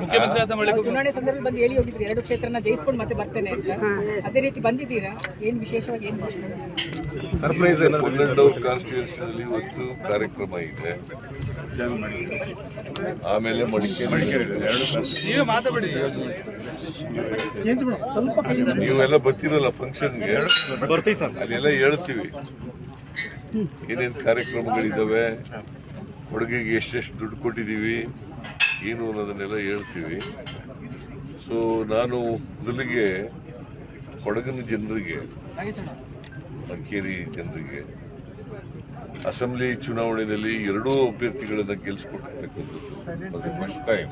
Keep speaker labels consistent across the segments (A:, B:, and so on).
A: ಮುಖ್ಯಮಂತ್ರಿ ಆದ ಬಳಿಕ
B: ಚುನಾವಣೆ ಸಂದರ್ಭದಲ್ಲಿ ಬಂದು ಹೇಳಿ ಹೋಗಿದ್ರಿ ಎರಡು ಕ್ಷೇತ್ರನ ಜಯಿಸ್ಕೊಂಡು ಮತ್ತೆ ಬರ್ತೇನೆ ಅಂತ. ಅದೇ ರೀತಿ ಬಂದಿದ್ದೀರಾ? ಏನ್ ವಿಶೇಷವಾಗಿ ಏನ್
C: ಸರ್ಪ್ರೈಸ್ ಕಾನ್ಸ್ಟಿಟ್ಯೂಷನ್ ಇವತ್ತು ಕಾರ್ಯಕ್ರಮ ಇದೆ. ಆಮೇಲೆ ಮಡಿಕೇರಿ
A: ಮಾತಾಡಿ
C: ನೀವೆಲ್ಲ ಬರ್ತೀರಲ್ಲ ಫಂಕ್ಷನ್ಗೆ? ಅಲ್ಲೆಲ್ಲ ಹೇಳ್ತೀವಿ. ಏನೇನು ಕಾರ್ಯಕ್ರಮಗಳಿದ್ದಾವೆ ಕೊಡುಗೆಗೆ ಎಷ್ಟೆಷ್ಟು ದುಡ್ಡು ಕೊಟ್ಟಿದ್ದೀವಿ ಏನು ಅನ್ನೋದನ್ನೆಲ್ಲ ಹೇಳ್ತೀವಿ. ಸೊ ನಾನು ಮೊದಲಿಗೆ ಕೊಡಗಿನ ಜನರಿಗೆ, ಮಡಿಕೇರಿ ಜನರಿಗೆ, ಅಸೆಂಬ್ಲಿ ಚುನಾವಣೆಯಲ್ಲಿ ಎರಡೂ ಅಭ್ಯರ್ಥಿಗಳನ್ನು ಗೆಲ್ಲಿಸ್ಕೊಟ್ಟಿರ್ತಕ್ಕಂಥದ್ದು ಅದು first time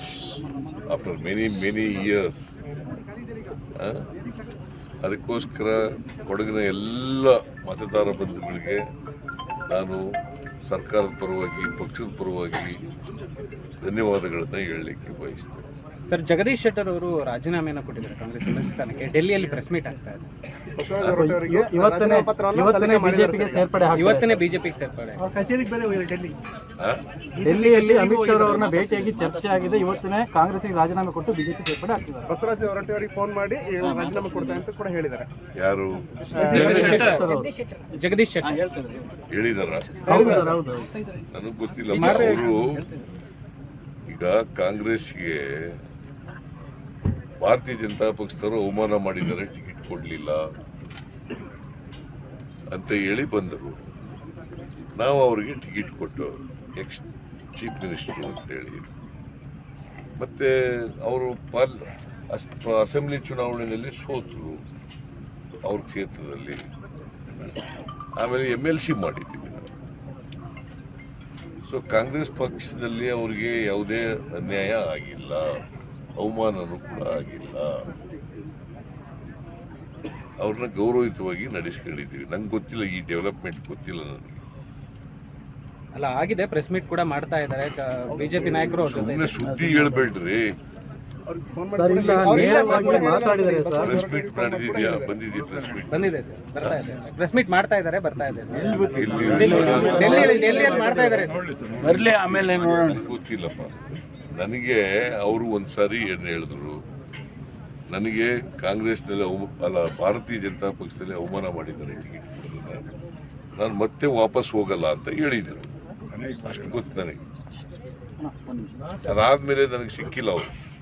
C: after many many years ಅದಕ್ಕೋಸ್ಕರ ಕೊಡಗಿನ ಎಲ್ಲ ಮತದಾರ ಬಂಧುಗಳಿಗೆ ನಾನು ಸರ್ಕಾರದ ಪರವಾಗಿ, ಪಕ್ಷದ ಪರವಾಗಿ ಧನ್ಯವಾದಗಳನ್ನ ಹೇಳಲಿಕ್ಕೆ ಬಯಸ್ತೇನೆ.
D: ಸರ್, ಜಗದೀಶ್ ಶೆಟ್ಟರ್ ಅವರು ರಾಜೀನಾಮೆಯನ್ನು ಕೊಟ್ಟಿದ್ದಾರೆ ಕಾಂಗ್ರೆಸ್ ಸದಸ್ಯ ಸ್ಥಾನಕ್ಕೆ ಡೆಲ್ಲಿಯಲ್ಲಿ ಪ್ರೆಸ್ ಮೀಟ್ ಆಗ್ತಾ ಇದೆ.
E: ಇವತ್ತನೇ ಇವತ್ತನೇ ಬಿಜೆಪಿಗೆ ಸೇರ್ಪಡೆ.
D: ಇವತ್ತನೇ ಬಿಜೆಪಿಗೆ ಸೇರ್ಪಡೆ.
C: ಆ?
E: ಡೆಲ್ಲಿಯಲ್ಲಿ ಅಮಿತ್ ಶಾ ಅವರನ್ನ ಭೇಟಿಯಾಗಿ ಚರ್ಚೆ ಆಗಿದೆ. ಇವತ್ತನೇ ಕಾಂಗ್ರೆಸ್ಗೆ ರಾಜೀನಾಮೆ ಕೊಟ್ಟು ಬಿಜೆಪಿ ಸೇರ್ಪಡೆ ಆಗ್ತಿದ್ದಾರೆ.
F: ಬಸವರಾಜ್ ಹೊರಟ್ಟಿ ಅವರಿಗೆ ಫೋನ್ ಮಾಡಿ ರಾಜೀನಾಮೆ ಕೊಡ್ತಾರೆ ಅಂತ ಕೂಡ ಹೇಳಿದ್ದಾರೆ.
C: ಯಾರು?
B: ಜಗದೀಶ್ ಶೆಟ್ಟರ್.
D: ಜಗದೀಶ್ ಶೆಟ್ಟರ್
C: ಹೇಳಿದಾರ?
E: ಹೌದು ಸರ್ ಹೌದು
C: ನನಗೆ ಗೊತ್ತಿಲ್ಲ. ಅವರು ಈಗ ಕಾಂಗ್ರೆಸ್ಗೆ ಭಾರತೀಯ ಜನತಾ ಪಕ್ಷದವರು ಅವಮಾನ ಮಾಡಿದ್ದಾರೆ. ಕೊಡಲಿಲ್ಲ ಅಂತ ಹೇಳಿ ಬಂದರು. ನಾವು ಅವರಿಗೆ ಟಿಕೆಟ್ ಕೊಟ್ಟು ಎಕ್ಸ್ ಚೀಫ್ ಮಿನಿಸ್ಟ್ರು ಅಂತ ಹೇಳಿ. ಮತ್ತೆ ಅವರು ಪಾಲ್ ಅಸ್- ಅಸೆಂಬ್ಲಿ ಚುನಾವಣೆಯಲ್ಲಿ ಸೋತರು ಅವ್ರ ಕ್ಷೇತ್ರದಲ್ಲಿ. ಆಮೇಲೆ ಎಂ ಎಲ್ ಸಿ ಮಾಡಿದ್ದೀವಿ ಸೊ ಕಾಂಗ್ರೆಸ್ ಪಕ್ಷದಲ್ಲಿ ಅವರಿಗೆ ಯಾವುದೇ ಅನ್ಯಾಯ ಆಗಿಲ್ಲ, ಅವಮಾನನೂ ಕೂಡ ಆಗಿಲ್ಲ. ಅವ್ರನ್ನ ಗೌರವಯುತವಾಗಿ ನಡೆಸ್ಕೊಂಡಿದ್ದೀವಿ. ನಂಗೆ ಗೊತ್ತಿಲ್ಲ ಈ ಡೆವಲಪ್ಮೆಂಟ್ ಗೊತ್ತಿಲ್ಲ ನನಗೆ.
D: ಅಲ್ಲ ಆಗಿದೆ. ಪ್ರೆಸ್ ಮೀಟ್ ಕೂಡ ಮಾಡ್ತಾ ಇದ್ದಾರೆ. ಬಿಜೆಪಿ ನಾಯಕರು
C: ಸುಮ್ಮನೆ ಸುದ್ದಿ ಹೇಳ್ಬೇಡ್ರಿ. ಪ್ರೆಸ್ ಮೀಟ್ ಮಾಡಿದ್ಯಾ? ಬಂದಿದ್ಯಾ ಪ್ರೆಸ್ ಮೀಟ್
D: ಬಂದಿದೆ ಸರ್. ಬರ್ತಾ ಇದೆ. ಪ್ರೆಸ್ ಮೀಟ್ ಮಾಡ್ತಾ ಇದ್ದಾರೆ ಬರ್ತಾ ಇದೆ.
C: ಇಲ್ಲಿ
D: ಡೆಲ್ಲಿಯಲ್ಲಿ ಡೆಲ್ಲಿಯಲ್ಲಿ ಮಾಡ್ತಾ ಇದ್ದಾರೆ ಸರ್.
A: ಬರ್ಲಿ ಆಮೇಲೆ ನೋಡೋಣ.
C: ನನಗೆ ಗೊತ್ತಿಲ್ಲಪ್ಪ. ನನಗೆ ಅವರು ಒಂದ್ಸಾರಿ ಏನು ಹೇಳಿದ್ರು? ನನಗೆ ಕಾಂಗ್ರೆಸ್ನಲ್ಲಿ ಅವ ಅಲ್ಲ ಭಾರತೀಯ ಜನತಾ ಪಕ್ಷದಲ್ಲಿ ಅವಮಾನ ಮಾಡಿದ್ದಾರೆ ಟಿಕೆಟ್ ನಾನು ಮತ್ತೆ ವಾಪಸ್ ಹೋಗಲ್ಲ ಅಂತ ಹೇಳಿದರು. ಅಷ್ಟು ಗೊತ್ತು ನನಗೆ. ಅದಾದ್ಮೇಲೆ ನನಗೆ ಸಿಕ್ಕಿಲ್ಲ ಅವರು.